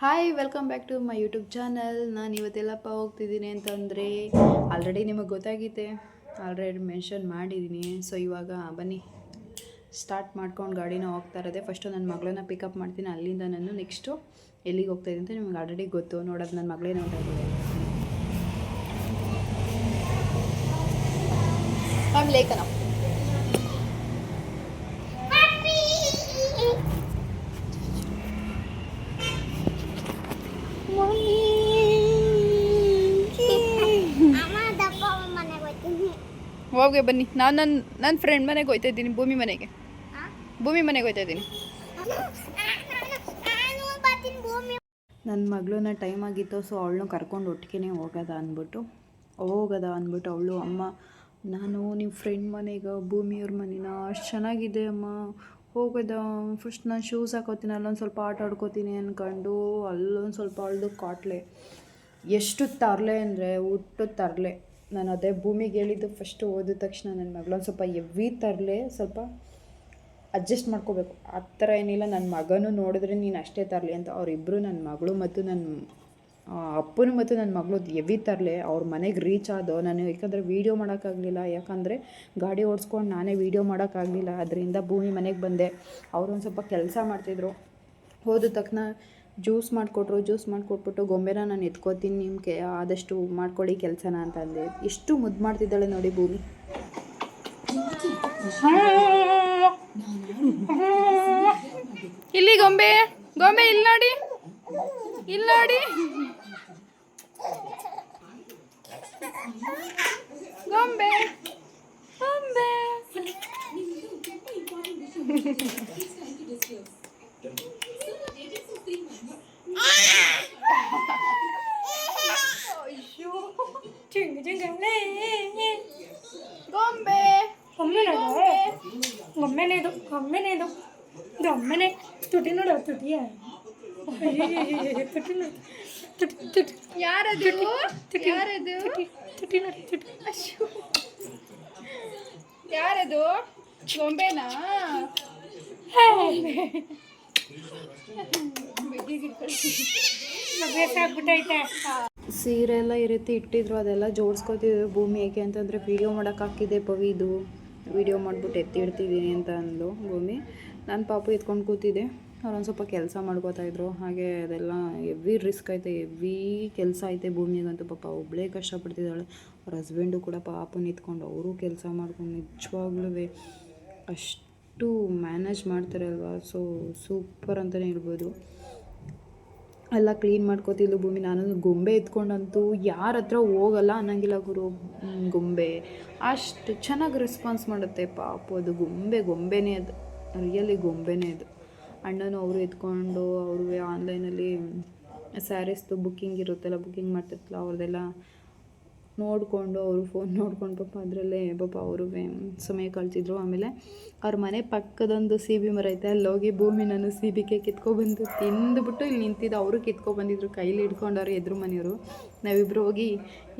Hi welcome back to my YouTube channel ನಾನು ಇವತ್ತೆಲ್ಲಪ್ಪ ಹೋಗ್ತಿದ್ದೀನಿ ಅಂತಂದರೆ ಆಲ್ರೆಡಿ ನಿಮಗೆ ಗೊತ್ತಾಗಿದೆ ಆಲ್ರೆಡಿ ಮೆನ್ಷನ್ ಮಾಡಿದ್ದೀನಿ ಸೊ ಇವಾಗ ಬನ್ನಿ. ಸ್ಟಾರ್ಟ್ ಮಾಡ್ಕೊಂಡು ಗಾಡಿನ ಹೋಗ್ತಾ ಇರೋದೆ. ಫಸ್ಟು ನನ್ನ ಮಗಳನ್ನ ಪಿಕಪ್ ಮಾಡ್ತೀನಿ. ಅಲ್ಲಿಂದ ನಾನು ನೆಕ್ಸ್ಟು ಎಲ್ಲಿಗೆ ಹೋಗ್ತಾ ಇದ್ದೀನಿ ಅಂತ ನಿಮ್ಗೆ ಆಲ್ರೆಡಿ ಗೊತ್ತು. ನೋಡೋದು ನನ್ನ ಮಗಳೇ ನೋಡಿದೆ ಮ್ಯಾಮ್ ಲೇಖನ ಹೋಗಿ ಬನ್ನಿ. ನಾನು ನನ್ನ ನನ್ನ ಫ್ರೆಂಡ್ ಮನೆಗೆ ಹೋಗ್ತಾ ಇದ್ದೀನಿ, ಭೂಮಿ ಮನೆಗೆ. ಭೂಮಿ ಮನೆಗೆ ಹೋಗ್ತಾ ಇದ್ದೀನಿ. ನನ್ನ ಮಗಳನ್ನ ಟೈಮ್ ಆಗಿತ್ತು ಸೊ ಅವಳನ್ನ ಕರ್ಕೊಂಡು ಒಟ್ಟಿಗೆ ಹೋಗೋದ ಅಂದ್ಬಿಟ್ಟು. ಹೋಗೋದ ಅಂದ್ಬಿಟ್ಟು ಅವಳು, ಅಮ್ಮ, ನಾನು ನಿಮ್ಮ ಫ್ರೆಂಡ್ ಮನೆಗೆ ಭೂಮಿಯವ್ರ ಮನೆನ ಅಷ್ಟು ಚೆನ್ನಾಗಿದೆ ಅಮ್ಮ. ಹೋಗೋದ ಫಸ್ಟ್ ನಾನು ಶೂಸ್ ಹಾಕೋತೀನಿ, ಅಲ್ಲೊಂದು ಸ್ವಲ್ಪ ಆಟ ಆಡ್ಕೋತೀನಿ ಅಂದ್ಕೊಂಡು ಅಲ್ಲೊಂದು ಸ್ವಲ್ಪ ಅವಳದು ಕಾಟ್ಲೆ ಎಷ್ಟು ತರಲೆ ಅಂದರೆ ಹುಟ್ಟು ತರಲೆ. ನಾನು ಅದೇ ಭೂಮಿಗೆ ಹೇಳಿದ್ದು ಫಸ್ಟು ಓದಿದ ತಕ್ಷಣ ನನ್ನ ಮಗಳೊಂದು ಸ್ವಲ್ಪ ಎವ್ವಿ ತರಲೆ, ಸ್ವಲ್ಪ ಅಡ್ಜಸ್ಟ್ ಮಾಡ್ಕೋಬೇಕು. ಆ ಥರ ಏನಿಲ್ಲ ನನ್ನ ಮಗನೂ ನೋಡಿದ್ರೆ ನೀನು ಅಷ್ಟೇ ತರಲಿ ಅಂತ. ಅವರಿಬ್ಬರು ನನ್ನ ಮಗಳು ಮತ್ತು ನನ್ನ ಅಪ್ಪನು ಮತ್ತು ನನ್ನ ಮಗಳು ಎವಿ ತರಲೆ. ಅವ್ರ ಮನೆಗೆ ರೀಚ್ ಆದೋ, ನಾನು ಯಾಕಂದರೆ ವೀಡಿಯೋ ಮಾಡೋಕ್ಕಾಗಲಿಲ್ಲ. ಯಾಕಂದರೆ ಗಾಡಿ ಓಡಿಸ್ಕೊಂಡು ನಾನೇ ವೀಡಿಯೋ ಮಾಡೋಕ್ಕಾಗಲಿಲ್ಲ. ಅದರಿಂದ ಭೂಮಿ ಮನೆಗೆ ಬಂದೆ. ಅವರು ಒಂದು ಸ್ವಲ್ಪ ಕೆಲಸ ಮಾಡ್ತಿದ್ರು. ಹೋದ ತಕ್ಷಣ ಜ್ಯೂಸ್ ಮಾಡಿಕೊಟ್ರು, ಜ್ಯೂಸ್ ಮಾಡಿಕೊಟ್ಬಿಟ್ಟು ಗೊಂಬೆನ ನಾನು ಎತ್ಕೋತೀನಿ, ನಿಮಗೆ ಆದಷ್ಟು ಮಾಡ್ಕೊಳ್ಳಿ ಕೆಲಸನ ಅಂತ ಅಂದೆ. ಎಷ್ಟು ಮುದ್ದು ಮಾಡ್ತಿದ್ದಾಳೆ ನೋಡಿ ಭೂಮಿ. ಇಲ್ಲಿ ಗೊಂಬೆ ಗೊಂಬೆ ಇಲ್ಲಿ ನೋಡಿ ಇಲ್ಲಿ ನೋಡಿ. ಗೊಂಬೆ ಗೊಂಬೆ. ಗೊಂಬೆ. ಒಮ್ಮೆನೆ ಇದು ಒಮ್ಮೆನೆ ಇದು ಒಮ್ಮೆನೆ. ತುಟಿ ನೋಡು ತುಟಿಯ. ತುಟಿ ನೋಡು. ತುಟಿ ತುಟಿ. ಯಾರದು? ತುಟಿ ಯಾರದು? ತುಟಿ ನೋಡಿ ತುಟಿ. ಯಾರದು? ಗೊಂಬೆನಾ? ಸೀರೆ ಎಲ್ಲ ಈ ರೀತಿ ಇಟ್ಟಿದ್ರು, ಅದೆಲ್ಲ ಜೋಡಿಸ್ಕೊತಿದ್ರು ಭೂಮಿ ಏಕೆ ಅಂತಂದರೆ ವಿಡಿಯೋ ಮಾಡೋಕೆ ಹಾಕಿದೆ ಪವಿದು ವೀಡಿಯೋ ಮಾಡಿಬಿಟ್ಟು ಎತ್ತಿ ಇಡ್ತಿದ್ದೀನಿ ಅಂತ ಅಂದ್ಲು ಭೂಮಿ. ನನ್ನ ಪಾಪು ಎತ್ಕೊಂಡು ಕೂತಿದ್ದೆ ಅವ್ರೊಂದು ಸ್ವಲ್ಪ ಕೆಲಸ ಮಾಡ್ಕೋತಾ ಇದ್ರು. ಹಾಗೆ ಅದೆಲ್ಲ ಎವ್ವಿ ರಿಸ್ಕ್ ಐತೆ ಎವ್ವಿ ಕೆಲಸ ಐತೆ ಭೂಮಿಗಂತೂ. ಪಾಪ ಒಬ್ಬಳೇ ಕಷ್ಟಪಡ್ತಿದ್ದಾಳೆ. ಅವ್ರ ಹಸ್ಬೆಂಡು ಕೂಡ ಪಾಪನ ಎತ್ಕೊಂಡು ಅವರು ಕೆಲಸ ಮಾಡ್ಕೊಂಡು ನಿಜವಾಗ್ಲೂ ಅಷ್ಟು ಮ್ಯಾನೇಜ್ ಮಾಡ್ತಾರೆ ಅಲ್ವಾ? ಸೊ ಸೂಪರ್ ಅಂತಲೇ ಹೇಳ್ಬೋದು. ಎಲ್ಲ ಕ್ಲೀನ್ ಮಾಡ್ಕೋತಿದ್ಲು ಭೂಮಿ. ನಾನು ಗೊಂಬೆ ಎತ್ಕೊಂಡಂತೂ ಯಾರ ಹತ್ರ ಹೋಗಲ್ಲ ಅನ್ನಂಗಿಲ್ಲ ಗುರು. ಗೊಂಬೆ. ಅಷ್ಟು ಚೆನ್ನಾಗಿ ರೆಸ್ಪಾನ್ಸ್ ಮಾಡುತ್ತೆ. ಪಾಪು, ಅದು ಗೊಂಬೆ, ಗೊಂಬೆನೇ ಅದು. ರಿಯಲಿ ಗೊಂಬೆನೇ ಅದು. ಅಣ್ಣನೂ ಅವರು ಎತ್ಕೊಂಡು ಅವರು ಆನ್ಲೈನಲ್ಲಿ ಸ್ಯಾರೀಸ್ದು ಬುಕ್ಕಿಂಗ್ ಇರುತ್ತಲ್ಲ ಬುಕ್ಕಿಂಗ್ ಮಾಡ್ತಿರ್ತಲ್ಲ ಅವ್ರದ್ದೆಲ್ಲ ನೋಡಿಕೊಂಡು ಅವರು ಫೋನ್ ನೋಡ್ಕೊಂಡು ಪಾಪ ಅದರಲ್ಲೇ ಪಾಪ ಅವರು ಸಮಯ ಕಳ್ತಿದ್ರು ಆಮೇಲೆ ಅವ್ರ ಮನೆ ಪಕ್ಕದೊಂದು ಸೀಬಿ ಮರ ಐತೆ, ಅಲ್ಲಿ ಹೋಗಿ ಭೂಮಿ ನಾನು ಸೀಬಿಗೆ ಕಿತ್ಕೊಬಂದು ತಿಂದುಬಿಟ್ಟು ಇಲ್ಲಿ ನಿಂತಿದ್ದು. ಅವರು ಕಿತ್ಕೊಬಂದಿದ್ರು, ಕೈಲಿ ಹಿಡ್ಕೊಂಡವ್ರು ಎದುರು ಮನೆಯವರು. ನಾವಿಬ್ಬರು ಹೋಗಿ,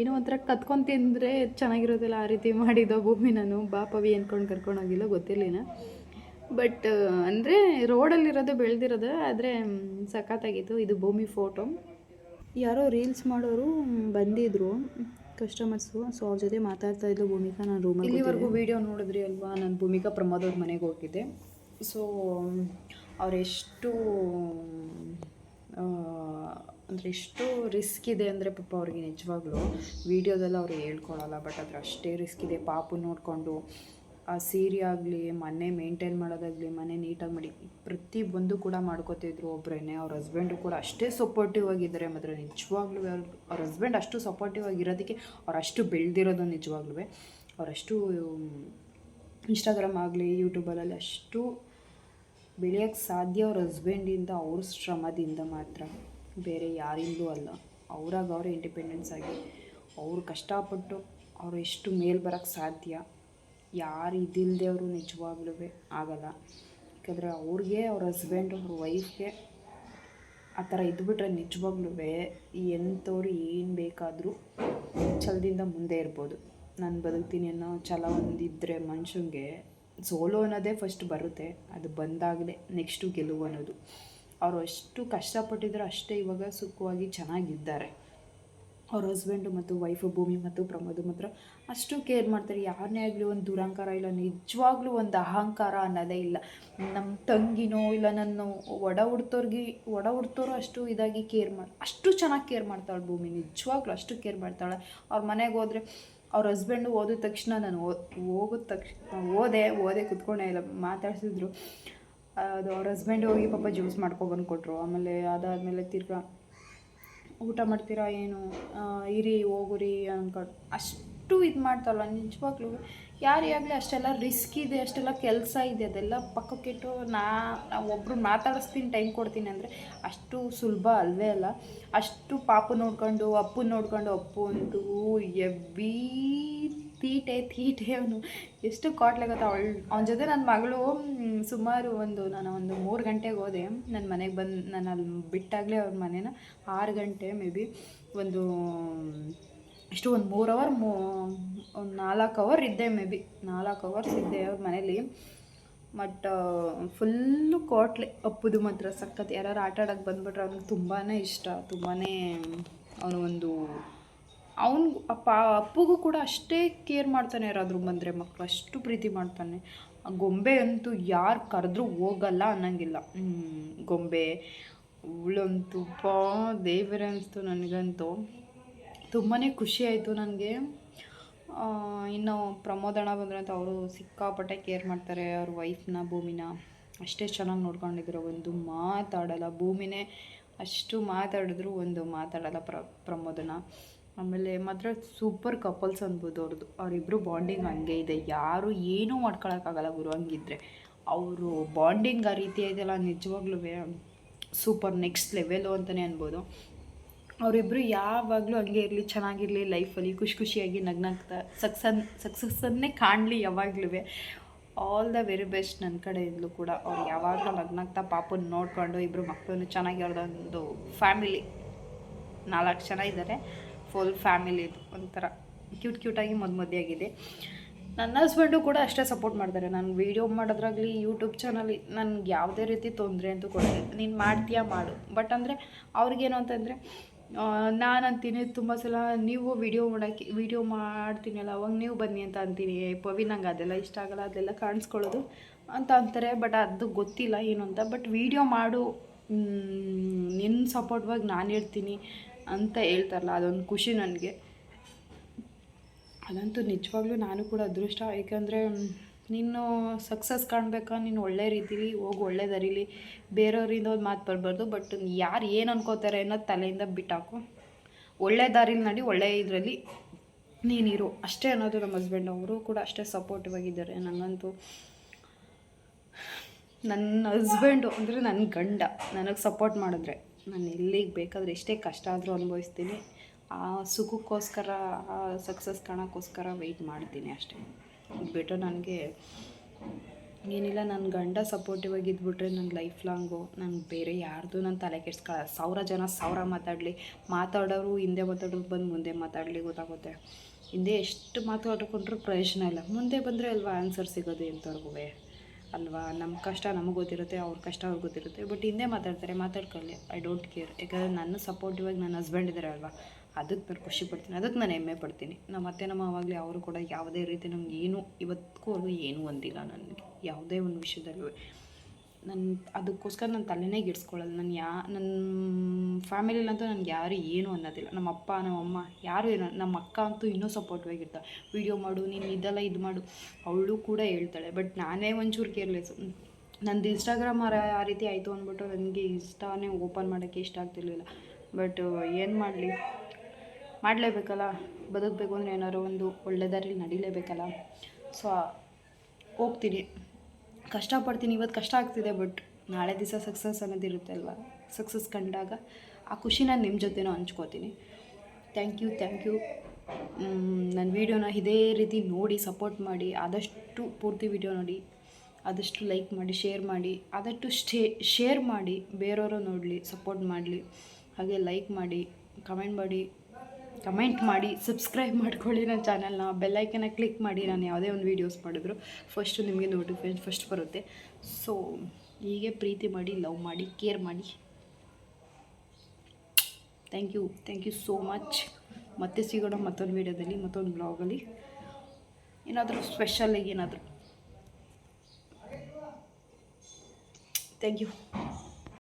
ಏನೋ ಒಂಥರ ಕತ್ಕೊಂಡು ತಿಂದರೆ ಚೆನ್ನಾಗಿರೋದಿಲ್ಲ ಆ ರೀತಿ ಮಾಡಿದ್ದೋ ಭೂಮಿ ನಾನು. ಬಾಪವಿ ಅಂದ್ಕೊಂಡು ಕರ್ಕೊಂಡು ಹೋಗಿಲ್ಲ ಗೊತ್ತಿರಲಿಲ್ಲ. ಬಟ್, ಅಂದರೆ ರೋಡಲ್ಲಿರೋದು ಬೆಳೆದಿರೋದು, ಆದರೆ ಸಖತ್ತಾಗಿತ್ತು. ಇದು ಭೂಮಿ ಫೋಟೋ ಯಾರೋ ರೀಲ್ಸ್ ಮಾಡೋರು ಬಂದಿದ್ರು. ಕಸ್ಟಮರ್ಸು ಸೊ ಅವ್ರ ಜೊತೆ ಮಾತಾಡ್ತಾ ಇದ್ಲು ಭೂಮಿಕಾ ನಾನು ರೂಮಲ್ಲಿ ಇಲ್ಲಿವರೆಗೂ ವೀಡಿಯೋ ನೋಡಿದ್ರಿ ಅಲ್ವಾ? ನಾನು ಭೂಮಿಕಾ ಪ್ರಮೋದ್ ಅವ್ರ ಮನೆಗೆ ಹೋಗಿದ್ದೆ. ಸೊ ಅವರೆಷ್ಟು ಅಂದರೆ ಎಷ್ಟು ರಿಸ್ಕ್ ಇದೆ ಅಂದರೆ ಪಾಪ ಅವ್ರಿಗೆ ನಿಜವಾಗ್ಲೂ. ವೀಡಿಯೋದಲ್ಲಿ ಅವ್ರು ಹೇಳ್ಕೊಳಲ್ಲ ಬಟ್ ಅದ್ರ ಅಷ್ಟೇ ರಿಸ್ಕ್ ಇದೆ. ಪಾಪು ನೋಡಿಕೊಂಡು ಆ ಸೀರೆ ಆಗಲಿ, ಮನೆ ಮೇಂಟೈನ್ ಮಾಡೋದಾಗಲಿ, ಮನೆ ನೀಟಾಗಿ ಮಾಡಿ ಪ್ರತಿ ಬಂದು ಕೂಡ ಮಾಡ್ಕೋತಿದ್ರು ಒಬ್ಬರೇನೆ ಅವ್ರ ಹಸ್ಬೆಂಡು ಕೂಡ ಅಷ್ಟೇ ಸಪೋರ್ಟಿವ್ ಆಗಿದ್ದಾರೆ ಮಾತ್ರ. ನಿಜವಾಗ್ಲೂ ಅವ್ರ ಅವ್ರ ಹಸ್ಬೆಂಡ್ ಅಷ್ಟು ಸಪೋರ್ಟಿವ್ ಆಗಿರೋದಕ್ಕೆ ಅವ್ರು ಅಷ್ಟು ಬೆಳೆದಿರೋದು ನಿಜವಾಗ್ಲೂ ಅವರಷ್ಟು ಇನ್ಸ್ಟಾಗ್ರಾಮ್ ಆಗಲಿ ಯೂಟ್ಯೂಬಲ್ಲಿ ಅಷ್ಟು ಬೆಳೆಯೋಕ್ಕೆ ಸಾಧ್ಯ ಅವ್ರ ಹಸ್ಬೆಂಡಿಂದ ಅವ್ರ ಶ್ರಮದಿಂದ ಮಾತ್ರ. ಬೇರೆ ಯಾರಿಂದಲೂ ಅಲ್ಲ. ಅವ್ರಾಗ ಅವರೇ ಇಂಡಿಪೆಂಡೆನ್ಸ್ ಆಗಿ, ಅವ್ರು ಕಷ್ಟಪಟ್ಟು ಅವರು ಎಷ್ಟು ಮೇಲೆ ಬರೋಕ್ಕೆ ಸಾಧ್ಯ ಯಾರು ಇದಿಲ್ಲದೆ ಅವರು ನಿಜವಾಗ್ಲೂ ಆಗಲ್ಲ. ಯಾಕಂದರೆ ಅವ್ರಿಗೆ, ಅವ್ರ ಹಸ್ಬೆಂಡ್ ಅವ್ರ ವೈಫ್ಗೆ ಆ ಥರ ಇದ್ಬಿಟ್ರೆ ನಿಜವಾಗ್ಲೂ ಎಂಥವ್ರು ಏನು ಬೇಕಾದರೂ ಛಲದಿಂದ ಮುಂದೆ ಇರ್ಬೋದು. ನಾನು ಬದುಕ್ತೀನಿ ಅನ್ನೋ ಛಲ ಒಂದಿದ್ದರೆ ಮನುಷ್ಯಂಗೆ ಸೋಲೋ ಅನ್ನೋದೇ ಫಸ್ಟ್ ಬರುತ್ತೆ. ಅದು ಬಂದಾಗಲೇ ನೆಕ್ಸ್ಟು ಗೆಲುವು ಅನ್ನೋದು. ಅವರು ಅಷ್ಟು ಕಷ್ಟಪಟ್ಟಿದ್ರು ಅಷ್ಟೇ ಇವಾಗ ಸುಖವಾಗಿ ಚೆನ್ನಾಗಿದ್ದಾರೆ. ಅವ್ರ ಹಸ್ಬೆಂಡು ಮತ್ತು ವೈಫು ಭೂಮಿ ಮತ್ತು ಪ್ರಮೋದ್ ಮಾತ್ರ ಅಷ್ಟು ಕೇರ್ ಮಾಡ್ತಾರೆ. ಯಾರನ್ನೇ ಆಗಲಿ ಒಂದು ದುರಹಂಕಾರ ಇಲ್ಲ, ನಿಜವಾಗ್ಲೂ ಒಂದು ಅಹಂಕಾರ ಅನ್ನೋದೇ ಇಲ್ಲ. ನಮ್ಮ ತಂಗಿನೋ ಇಲ್ಲ, ನನ್ನ ಒಡ ಹುಡ್ತೋರ್ಗೆ ಒಡ ಹುಡ್ತೋರು ಅಷ್ಟು ಇದಾಗಿ ಕೇರ್ ಮಾಡಿ, ಅಷ್ಟು ಚೆನ್ನಾಗಿ ಕೇರ್ ಮಾಡ್ತಾಳೆ ಭೂಮಿ, ನಿಜವಾಗ್ಲೂ ಅಷ್ಟು ಕೇರ್ ಮಾಡ್ತಾಳೆ. ಅವ್ರ ಮನೆಗೆ ಹೋದರೆ ಅವ್ರ ಹಸ್ಬೆಂಡು ಓದಿದ ತಕ್ಷಣ ನಾನು ಹೋಗಿದ ತಕ್ಷಣ ಓದೆ ಓದೆ ಕುತ್ಕೊಂಡೇ ಇಲ್ಲ, ಮಾತಾಡ್ಸಿದ್ರು. ಅದು ಅವ್ರ ಹಸ್ಬೆಂಡ್ ಹೋಗಿ ಪಾಪ ಜ್ಯೂಸ್ ಮಾಡ್ಕೊಬಂದು ಕೊಟ್ಟರು ಆಮೇಲೆ ಅದಾದಮೇಲೆ ತಿರ್ಗಾ ಊಟ ಮಾಡ್ತೀರಾ ಏನು? ಇರಿ, ಹೋಗುರಿ ಅನ್ಕೊಂಡು ಅಷ್ಟು ಇದು ಮಾಡ್ತಾರಲ್ಲ, ನಿಜವಾಗ್ಲೂ. ಯಾರೇ ಆಗಲಿ ಅಷ್ಟೆಲ್ಲ ರಿಸ್ಕ್ ಇದೆ, ಅಷ್ಟೆಲ್ಲ ಕೆಲಸ ಇದೆ, ಅದೆಲ್ಲ ಪಕ್ಕಕ್ಕಿಟ್ಟು ನಾ ನಾವು ಒಬ್ರು ಮಾತಾಡಿಸ್ತೀನಿ ಟೈಮ್ ಕೊಡ್ತೀನಿ ಅಂದರೆ ಅಷ್ಟು ಸುಲಭ ಅಲ್ವೇ ಅಲ್ಲ. ಅಷ್ಟು ಪಾಪು ನೋಡ್ಕೊಂಡು, ಅಪ್ಪು ನೋಡ್ಕೊಂಡು, ಅಪ್ಪು ಅಂತೂ ಎವ್ವಿ ತೀಟೆ ತೀಟೆ ಅವನು. ಎಷ್ಟು ಕಾಟ್ಲೆ ಗೊತ್ತಾ ಅವಳು. ಅವನ ಜೊತೆ ನನ್ನ ಮಗಳು ಸುಮಾರು ಒಂದು ನಾನು ಒಂದು ಮೂರು ಗಂಟೆಗೆ ಹೋದೆ. ನನ್ನ ಮನೆಗೆ ಬಂದು, ನಾನು ಅಲ್ಲಿ ಬಿಟ್ಟಾಗಲೇ ಅವ್ರ ಮನೇನ ಆರು ಗಂಟೆ ಮೇ ಬಿ ಒಂದು ಇಷ್ಟು ಒಂದು ಮೂರು ಅವರ್, ಮೂ, ಒಂದು ನಾಲ್ಕು ಅವರ್ ಇದ್ದೆ ಮೇ ಬಿ. ನಾಲ್ಕು ಅವರ್ಸ್ ಇದ್ದೆ ಅವ್ರ ಮನೇಲಿ. But full ಕೋಟ್ಲೆ. ಅಪ್ಪುದು ಮಾತ್ರ ಸಖತ್. ಯಾರು ಆಟ ಆಡೋಕ್ಕೆ ಬಂದ್ಬಿಟ್ರೆ ಅವ್ನಿಗೆ ತುಂಬಾ ಇಷ್ಟ. ತುಂಬಾ ಅವನು ಒಂದು ಅವನಿಗೂ ಅಪ್ಪ ಅಪ್ಪಗೂ ಕೂಡ ಅಷ್ಟೇ ಕೇರ್ ಮಾಡ್ತಾನೆ ಯಾರಾದರೂ ಬಂದರೆ ಮಕ್ಕಳು ಅಷ್ಟು ಪ್ರೀತಿ ಮಾಡ್ತಾನೆ. ಗೊಂಬೆ ಅಂತೂ ಯಾರು ಕರೆದ್ರೂ ಹೋಗಲ್ಲ ಅನ್ನಂಗಿಲ್ಲ. ಗೊಂಬೆ ಅವಳಂತೂ ಪಾ, ದೇವರೇ ಅನಿಸ್ತು ನನಗಂತೂ ತುಂಬಾ ಖುಷಿ ಆಯಿತು ನನಗೆ. ಇನ್ನು ಪ್ರಮೋದಣ್ಣ ಬಂದ್ರೆ ಅಂತ ಅವರು ಸಿಕ್ಕಾಪಟ್ಟೆ ಕೇರ್ ಮಾಡ್ತಾರೆ, ಅವ್ರ ವೈಫ್ನ, ಭೂಮಿನ. ಅಷ್ಟೇ ಚೆನ್ನಾಗಿ ನೋಡ್ಕೊಂಡಿದ್ರು, ಒಂದು ಮಾತಾಡಲ್ಲ. ಭೂಮಿನೇ ಅಷ್ಟು ಮಾತಾಡಿದ್ರು, ಒಂದು ಮಾತಾಡಲ್ಲ ಪ್ರ ಪ್ರಮೋದನ ಆಮೇಲೆ ಮಾತ್ರ ಸೂಪರ್ ಕಪಲ್ಸ್ ಅನ್ಬೋದು ಅವ್ರದ್ದು. ಅವರಿಬ್ಬರು ಬಾಂಡಿಂಗ್ ಹಂಗೆ ಇದೆ. ಯಾರು ಏನೂ ಮಾಡ್ಕೊಳಕ್ಕಾಗಲ್ಲ ಗುರು, ಹಂಗಿದ್ರೆ. ಅವರು ಬಾಂಡಿಂಗ್ ಆ ರೀತಿ ಇದೆಯಲ್ಲ ನಿಜವಾಗ್ಲೂ ಸೂಪರ್ ನೆಕ್ಸ್ಟ್ ಲೆವೆಲು ಅಂತಲೇ ಅನ್ಬೋದು. ಅವರಿಬ್ಬರು ಯಾವಾಗಲೂ ಹಂಗೆ ಇರಲಿ, ಚೆನ್ನಾಗಿರಲಿ ಲೈಫಲ್ಲಿ ಖುಷಿ ಖುಷಿಯಾಗಿ ನಗ್ನಾಗ್ತಾ ಸಕ್ಸನ್ ಸಕ್ಸಸ್ಸನ್ನೇ ಕಾಣಲಿ ಯಾವಾಗಲೂ ಆಲ್ ದ ವೆರಿ ಬೆಸ್ಟ್ ನನ್ನ ಕಡೆಯಿಂದಲೂ ಕೂಡ. ಅವ್ರು ಯಾವಾಗಲೂ ನಗ್ನಾಗ್ತಾ ಪಾಪನ ನೋಡಿಕೊಂಡು ಇಬ್ಬರು ಮಕ್ಕಳನ್ನು ಚೆನ್ನಾಗಿ ಅವ್ರದ್ದೊಂದು ಫ್ಯಾಮಿಲಿ ನಾಲ್ಕು ಜನ ಇದ್ದಾರೆ. ಫುಲ್ ಫ್ಯಾಮಿಲಿ ಇದು ಒಂಥರ ಕ್ಯೂಟ್ ಕ್ಯೂಟಾಗಿ ಮದ್ದು ಮದುವೆಯಾಗಿದೆ ನನ್ನ ಹಸ್ಬೆಂಡು ಕೂಡ ಅಷ್ಟೇ ಸಪೋರ್ಟ್ ಮಾಡ್ತಾರೆ. ನಾನು ವೀಡಿಯೋ ಮಾಡೋದ್ರಾಗಲಿ ಯೂಟ್ಯೂಬ್ ಚಾನಲ್ ನನಗೆ ಯಾವುದೇ ರೀತಿ ತೊಂದರೆ ಅಂತೂ ಕೊಡಲ್ಲ ನೀನು ಮಾಡ್ತೀಯಾ ಮಾಡು. ಬಟ್ ಅಂದರೆ ಅವ್ರಿಗೇನು ಅಂತಂದರೆ ನಾನು ಅಂತೀನಿ ತುಂಬ ಸಲ ನೀವು ವಿಡಿಯೋ ಮಾಡೋಕ್ಕೆ ವಿಡಿಯೋ ಮಾಡ್ತೀನಲ್ಲ, ಅವಾಗ ನೀವು ಬನ್ನಿ ಅಂತ ಅಂತೀನಿ. ಪವಿ, ನಂಗೆ ಅದೆಲ್ಲ ಇಷ್ಟ ಆಗಲ್ಲ, ಅದೆಲ್ಲ ಕಾಣಿಸ್ಕೊಳ್ಳೋದು ಅಂತ ಅಂತಾರೆ. ಬಟ್ ಅದು ಗೊತ್ತಿಲ್ಲ ಏನು ಅಂತ. ಬಟ್ ವೀಡಿಯೋ ಮಾಡು. ನಿನ್ನ ಸಪೋರ್ಟ್ವಾಗಿ ನಾನು ಇರ್ತೀನಿ ಅಂತ ಹೇಳ್ತಾರಲ್ಲ, ಅದೊಂದು ಖುಷಿ ನನಗೆ. ಅದಂತೂ ನಿಜವಾಗ್ಲೂ ನಾನು ಕೂಡ ಅದೃಷ್ಟ. ಏಕೆಂದರೆ ನೀನು ಸಕ್ಸಸ್ ಕಾಣಬೇಕಾ? ನೀನು ಒಳ್ಳೆ ರೀತಿಲಿ ಹೋಗಿ, ಒಳ್ಳೆ ದಾರಿಲಿ. ಬೇರೆಯವರಿಂದ ಒಂದು ಮಾತು ಬರಬಾರ್ದು ಬಟ್ ಯಾರು ಏನು ಅನ್ಕೋತಾರೆ ಅನ್ನೋದು ತಲೆಯಿಂದ ಬಿಟ್ಟಾಕು. ಒಳ್ಳೆ ದಾರಿಲಿ ನಡಿ, ಒಳ್ಳೆ ಇದರಲ್ಲಿ ನೀನಿರು ಅಷ್ಟೇ ಅನ್ನೋದು ನಮ್ಮ ಹಸ್ಬೆಂಡ್ ಅವರು ಕೂಡ ಅಷ್ಟೇ ಸಪೋರ್ಟಿವ್ ಆಗಿದ್ದಾರೆ. ನನಗಂತೂ ನನ್ನ ಹಸ್ಬೆಂಡು ಅಂದರೆ ನನ್ನ ಗಂಡ. ನನಗೆ ಸಪೋರ್ಟ್ ಮಾಡಿದ್ರೆ. ನಾನು ಎಲ್ಲಿಗೆ ಬೇಕಾದರೆ ಎಷ್ಟೇ ಕಷ್ಟ ಆದರೂ ಅನುಭವಿಸ್ತೀನಿ. ಆ ಸುಖಕ್ಕೋಸ್ಕರ, ಆ ಸಕ್ಸಸ್ ಕಾಣೋಕ್ಕೋಸ್ಕರ ವೆಯ್ಟ್ ಮಾಡ್ತೀನಿ ಅಷ್ಟೇ. ಇದು ಬಿಟ್ಟು ನನಗೆ ಏನಿಲ್ಲ ನನ್ನ ಗಂಡ ಸಪೋರ್ಟಿವ್ ಆಗಿ ಇದ್ಬಿಟ್ರೆ ನನ್ನ ಲೈಫ್ ಲಾಂಗು ನಾನು ಬೇರೆ ಯಾರ್ದು ನನ್ನ ತಲೆ ಕೆಡ್ಸ್ಕೊಳ್ಳ ಸಾವಿರ ಜನ ಸಾವಿರ ಮಾತಾಡಲಿ. ಮಾತಾಡೋರು ಹಿಂದೆ ಮಾತಾಡೋರು ಬಂದು ಮುಂದೆ ಮಾತಾಡಲಿ ಗೊತ್ತಾಗುತ್ತೆ. ಹಿಂದೆ ಎಷ್ಟು ಮಾತಾಡ್ಕೊಂಡ್ರೂ ಪ್ರಯೋಜನ ಇಲ್ಲ. ಮುಂದೆ ಬಂದರೆ ಅಲ್ವಾ ಆನ್ಸರ್ ಸಿಗೋದು ಎಂಥವ್ರಿಗೂ ಅಲ್ವಾ? ನಮ್ಮ ಕಷ್ಟ ನಮಗೆ ಗೊತ್ತಿರುತ್ತೆ, ಅವ್ರ ಕಷ್ಟ ಅವ್ರಿಗೆ ಗೊತ್ತಿರುತ್ತೆ. ಬಟ್ ಹಿಂದೆ ಮಾತಾಡ್ತಾರೆ, ಮಾತಾಡ್ಕೊಳ್ಳಿ. ಐ ಡೋಂಟ್ ಕೇರ್ ಯಾಕಂದರೆ ನನ್ನ ಸಪೋರ್ಟಿವ್ ಆಗಿ ನನ್ನ ಹಸ್ಬೆಂಡ್ ಇದ್ದಾರೆ ಅಲ್ವಾ? ಅದಕ್ಕೆ ನಾನು ಖುಷಿ ಪಡ್ತೀನಿ. ಅದಕ್ಕೆ ನಾನು ಹೆಮ್ಮೆ ಪಡ್ತೀನಿ. ನಮ್ಮ ಅತ್ತೆ, ನಮ್ಮ ಅವಾಗಲೇ ಅವರು ಕೂಡ ಯಾವುದೇ ರೀತಿ ನಮ್ಗೆ ಏನು ಇವತ್ತಿಗೂ ಅವರು ಏನೂ ಅಂದಿಲ್ಲ ನನಗೆ. ಯಾವುದೇ ಒಂದು ವಿಷಯದಲ್ಲೂ. ನನ್ನ ಅದಕ್ಕೋಸ್ಕರ ನನ್ನ ತಲೆನೇ ಗಿಡ್ಸ್ಕೊಳ್ಳಲ್ಲ ನಾನು ಯಾ ನನ್ನ ಫ್ಯಾಮಿಲಿಲಂತೂ ನನಗೆ ಯಾರು ಏನು ಅನ್ನೋದಿಲ್ಲ. ನಮ್ಮ ಅಪ್ಪ, ನಮ್ಮ ಅಮ್ಮ ಯಾರು ಏನು, ನಮ್ಮ ಅಕ್ಕ ಅಂತೂ ಇನ್ನೂ ಸಪೋರ್ಟಿವ್ ಆಗಿರ್ತಾಳೆ ವೀಡಿಯೋ ಮಾಡು, ನೀನು ಇದೆಲ್ಲ ಇದು ಮಾಡು. ಅವಳು ಕೂಡ ಹೇಳ್ತಾಳೆ. ಬಟ್ ನಾನೇ ಒಂಚೂರು ಕೇರ್ಲೆಸ್ ನಂದು ಇನ್ಸ್ಟಾಗ್ರಾಮ್ ಆರ ಆ ರೀತಿ ಆಯಿತು ಅಂದ್ಬಿಟ್ಟು ನನಗೆ ಇನ್ಸ್ಟಾನೇ ಓಪನ್ ಮಾಡೋಕ್ಕೆ ಇಷ್ಟ ಆಗ್ತಿರ್ಲಿಲ್ಲ. ಬಟ್ ಏನು ಮಾಡಲಿ? ಮಾಡಲೇಬೇಕಲ್ಲ? ಬದುಕಬೇಕು ಅಂದರೆ ಏನಾದ್ರು ಒಂದು ಒಳ್ಳೆ ದಾರಿಲಿ ನಡಿಲೇಬೇಕಲ್ಲ? ಸೊ ಹೋಗ್ತೀನಿ. ಕಷ್ಟಪಡ್ತೀನಿ ಇವತ್ತು ಕಷ್ಟ ಆಗ್ತಿದೆ ಬಟ್ ನಾಳೆ ದಿವಸ ಸಕ್ಸಸ್ ಅನ್ನೋದಿರುತ್ತೆ ಅಲ್ವಾ? ಸಕ್ಸಸ್ ಕಂಡಾಗ ಆ ಖುಷಿನ ನಿಮ್ಮ ಜೊತೆನೂ ಹಂಚ್ಕೋತೀನಿ. ಥ್ಯಾಂಕ್ ಯು ಥ್ಯಾಂಕ್ ಯು ನನ್ನ ವೀಡಿಯೋನ ಇದೇ ರೀತಿ ನೋಡಿ ಸಪೋರ್ಟ್ ಮಾಡಿ, ಆದಷ್ಟು ಪೂರ್ತಿ ವೀಡಿಯೋ ನೋಡಿ, ಆದಷ್ಟು ಲೈಕ್ ಮಾಡಿ ಶೇರ್ ಮಾಡಿ, ಆದಷ್ಟು ಸ್ಟೇ ಶೇರ್ ಮಾಡಿ ಬೇರೆಯವರು ನೋಡಲಿ ಸಪೋರ್ಟ್ ಮಾಡಲಿ, ಹಾಗೆ ಲೈಕ್ ಮಾಡಿ ಕಮೆಂಟ್ ಮಾಡಿ. ಕಮೆಂಟ್ ಮಾಡಿ, ಸಬ್ಸ್ಕ್ರೈಬ್ ಮಾಡ್ಕೊಳ್ಳಿ ನನ್ನ ಚಾನಲ್ನ. ಬೆಲ್ಲೈಕನ್ನ ಕ್ಲಿಕ್ ಮಾಡಿ, ನಾನು ಯಾವುದೇ ಒಂದು ವೀಡಿಯೋಸ್ ಮಾಡಿದ್ರು ಫಸ್ಟು ನಿಮಗೆ ನೋಟಿಫಿಕೇಶನ್ ಫಸ್ಟ್ ಬರುತ್ತೆ. ಸೊ ಹೀಗೆ ಪ್ರೀತಿ ಮಾಡಿ ಲವ್ ಮಾಡಿ ಕೇರ್ ಮಾಡಿ. Thank you thank you so much ಮತ್ತೆ ಸಿಗೋಣ ಮತ್ತೊಂದು ವೀಡಿಯೋದಲ್ಲಿ ಮತ್ತೊಂದು ಬ್ಲಾಗಲ್ಲಿ ಏನಾದರೂ ಸ್ಪೆಷಲ್ಲಾಗಿ ಏನಾದರೂ. Thank you